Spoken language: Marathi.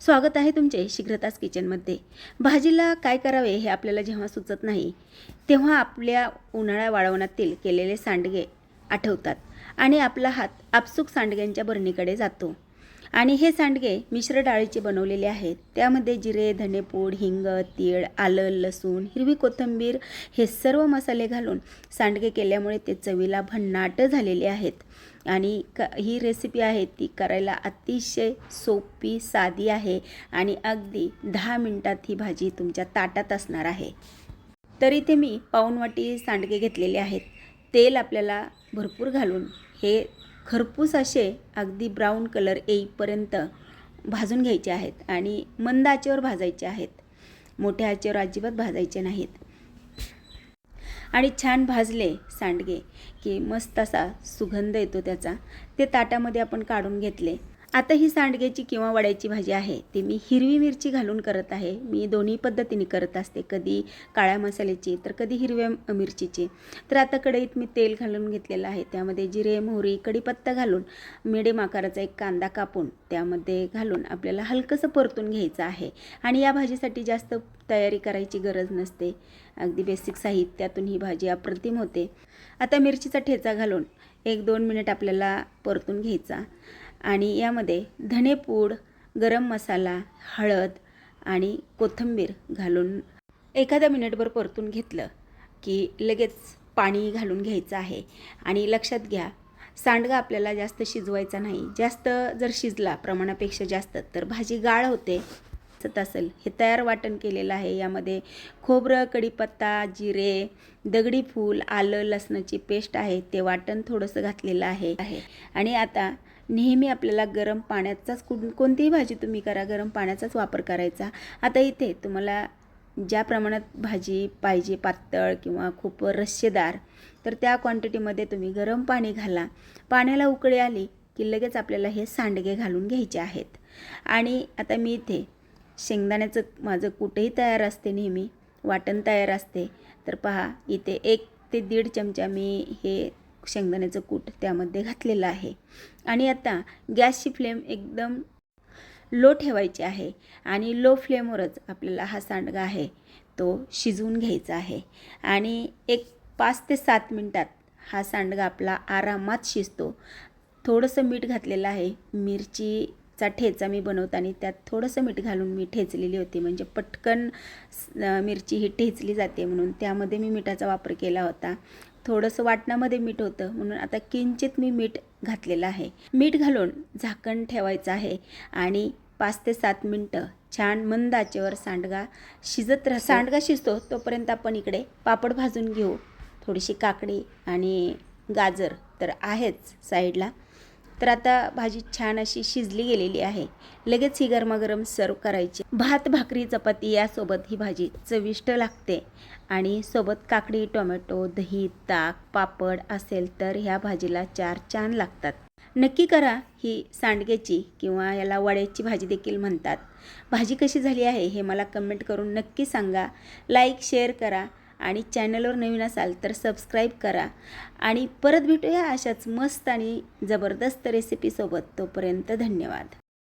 स्वागत आहे तुमचे शीघ्रताच किचनमध्ये. भाजीला काय करावे हे आपल्याला जेव्हा सुचत नाही तेव्हा आपल्या उन्हाळ्या वाळवणातील केलेले सांडगे आठवतात आणि आपला हात आपसूक सांडग्यांच्या भरणीकडे जातो. आणि हे सांडगे मिश्र डाळीचे बनवलेले आहेत. त्यामध्ये जिरे धनेपूड हिंग तीळ आलं लसूण हिरवी कोथिंबीर हे सर्व मसाले घालून सांडगे केल्यामुळे ते चवीला भन्नाट झालेले आहेत. आणि क ही रेसिपी आहे ती करायला अतिशय सोपी साधी आहे आणि अगदी दहा मिनटात ही भाजी तुमच्या ताटात असणार आहे. तर इथे मी पाऊणवाटी सांडगे घेतलेले आहेत. तेल आपल्याला भरपूर घालून हे खरपूस असे अगदी ब्राऊन कलर येईपर्यंत भाजून घ्यायचे आहेत आणि मंद आचेवर भाजायचे आहेत. मोठ्या आचेवर अजिबात भाजायचे नाहीत. आणि छान भाजले सांडगे की मस्त असा सुगंध येतो त्याचा. ते ताटामध्ये आपण काढून घेतले. आता ही सांडग्याची किंवा वड्याची भाजी आहे ती मी हिरवी मिरची घालून करत आहे. मी दोन्ही पद्धतीने करत असते कधी काळ्या मसाल्याची तर कधी हिरव्या मिरचीची. तर आता कढईत मी तेल घालून घेतलेलं आहे त्यामध्ये जिरे मोहरी कढीपत्ता घालून मिडियम आकाराचा एक कांदा कापून त्यामध्ये घालून आपल्याला हलकंसं परतून घ्यायचं आहे. आणि या भाजीसाठी जास्त तयारी करायची गरज नसते. अगदी बेसिक साहित्यातून ही भाजी अप्रतिम होते. आता मिरचीचा ठेचा घालून एक दोन मिनिट आपल्याला परतून घ्यायचा. आणि यामध्ये धनेपूड गरम मसाला हळद आणि कोथिंबीर घालून एखादा मिनिटभर परतून घेतलं की लगेच पाणी घालून घ्यायचं आहे. आणि लक्षात घ्या सांडगा आपल्याला जास्त शिजवायचा नाही. जास्त जर शिजला प्रमाणापेक्षा जास्त तर भाजी गाळ होते. असेल. हे तयार वाटण केलेलं आहे. यामध्ये खोबरं कढीपत्ता जिरे दगडी फूल आलं लसणाची पेस्ट आहे. ते वाटण थोडंसं घातलेलं आहे. आणि आता नेहमी आपल्याला गरम पाण्याचाच कु कोणतीही भाजी तुम्ही करा गरम पाण्याचाच वापर करायचा. आता इथे तुम्हाला ज्या प्रमाणात भाजी पाहिजे पातळ किंवा खूप रस्सेदार तर त्या क्वांटिटीमध्ये तुम्ही गरम पाणी घाला. पाण्याला उकळी आली की लगेच आपल्याला हे सांडगे घालून घ्यायचे आहेत. आणि आता मी इथे शेंगदाण्याचं माझं कुठेही तयार असते नेहमी वाटण तयार असते. तर पहा इथे एक ते दीड चमचा मी हे शेंगदाण्याचं कूट त्यामध्ये घातलेलं आहे. आणि आता गॅसची फ्लेम एकदम लो ठेवायची आहे आणि लो फ्लेमवरच आपल्याला हा सांडगा आहे तो शिजवून घ्यायचा आहे. आणि एक पाच ते सात मिनटात हा सांडगा आपला आरामात शिजतो. थोडंसं मीठ घातलेलं आहे. मिरचीचा ठेचा मी बनवताना त्यात थोडंसं मीठ घालून मी ठेचलेली होती. म्हणजे पटकन मिरची ही ठेचली जाते म्हणून त्यामध्ये मी मिठाचा वापर केला होता. थोडंसं वाटणामध्ये मीठ होतं. म्हणून आता किंचित मी मीठ घातलेलं आहे. मीठ घालून झाकण ठेवायचं आहे आणि पाच ते सात मिनटं छान मंद आचेवर सांडगा शिजत राह. सांडगा शिजतो तोपर्यंत आपण इकडे पापड भाजून घेऊ. थोडीशी काकडी आणि गाजर तर आहेच साईडला. तर आता भाजी छान अशी शिजली गेलेली आहे. लगेच ही गरमागरम सर्व करायची. भात भाकरी चपाती यासोबत ही भाजी चविष्ट लागते. आणि सोबत काकडी टोमॅटो दही ताक पापड असेल तर ह्या भाजीला चार छान लागतात. नक्की करा ही सांडग्याची किंवा याला वड्याची भाजी देखील म्हणतात. भाजी कशी झाली आहे हे मला कमेंट करून नक्की सांगा. लाईक शेअर करा. आणि चॅनलवर नवीन असाल तर सबस्क्राईब करा. आणि परत भेटूया अशाच मस्त आणि जबरदस्त रेसिपीसोबत तोपर्यंत धन्यवाद.